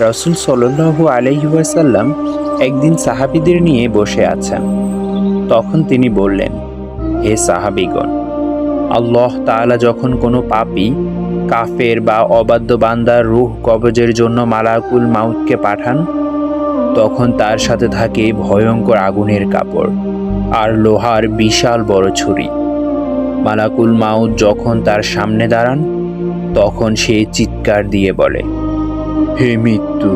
রসুল সাল্লু আলহিউসাল্লাম একদিন সাহাবিদের নিয়ে বসে আছেন। তখন তিনি বললেন, হে সাহাবিগণ, আল্লাহ তাআলা যখন কোনো পাপি, কাফের বা অবাধ্য বান্দার রূহ কবজের জন্য মালাকুল মাউতকে পাঠান, তখন তার সাথে থাকে ভয়ঙ্কর আগুনের কাপড় আর লোহার বিশাল বড় ছুরি। মালাকুল মাউত যখন তার সামনে দাঁড়ান, তখন সে চিৎকার দিয়ে বলে হে মৃত্যু,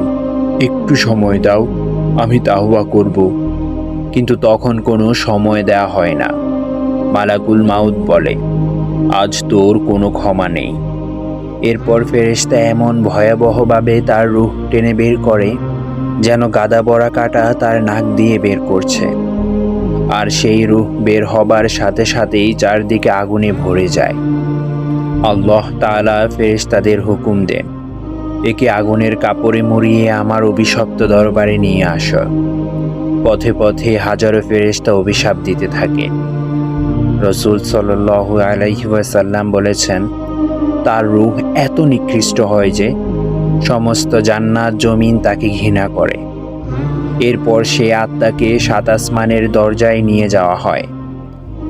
একটু সময় দাও, আমি তাওবা করব। কিন্তু তখন কোনো সময় দেয়া হয় না। মালাকুল মাউত বলে, আজ তোর কোনো ক্ষমা নেই। এরপর ফেরেশতা এমন ভয়াবহভাবে তার রূহ টেনে বের করে, যেন গাদা বড়া কাটা তার নাক দিয়ে বের করছে। আর সেই রূহ বের হবার সাথে সাথেই চারদিকে আগুনে ভরে যায়। আল্লাহ তাআলা ফেরেশতাদের হুকুম দেন একে আগুনের কাপড়ে মুড়িয়ে আমার অভিশপ্ত দরবারে নিয়ে আস। পথে পথে হাজারো ফেরেশতা অভিশাপ দিতে থাকে। রসুল সাল্লাল্লাহু আলাইহি ওয়াসাল্লাম বলেছেন, তার রূহ এত নিকৃষ্ট হয় যে সমস্ত জান্নাত জমিন তাকে ঘৃণা করে। এরপর সে আত্মাকে সাত আসমানের দরজায় নিয়ে যাওয়া হয়।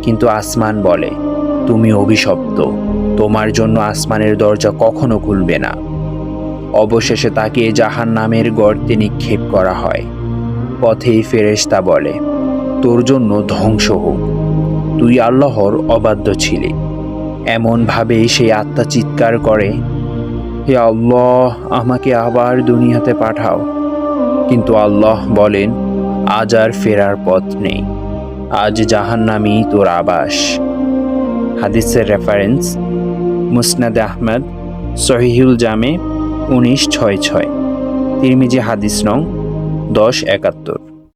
কিন্তু আসমান বলে, তুমি অভিশপ্ত। তোমার জন্য আসমানের দরজা কখনো খুলবে না। অবশেষে তাকে জাহান নামের গর্তে নিক্ষেপ করা হয়। পথেই ফেরেশতা বলে, তোর জন্য ধ্বংস হোক। তুই আল্লাহর অবাধ্য ছিলি। এমনভাবে সেই আত্মা চিৎকার করে, হে আল্লাহ, আমাকে আবার দুনিয়াতে পাঠাও। কিন্তু আল্লাহ বলেন, আজ আর ফেরার পথ নেই। আজ জাহান্নামি তোর আবাস। হাদিসের রেফারেন্স মুসনাদ আহমদ, সহিহুল জামে উনিশ ছয় ছয়। তিরমিজি হাদিস নং দশ একাত্তর।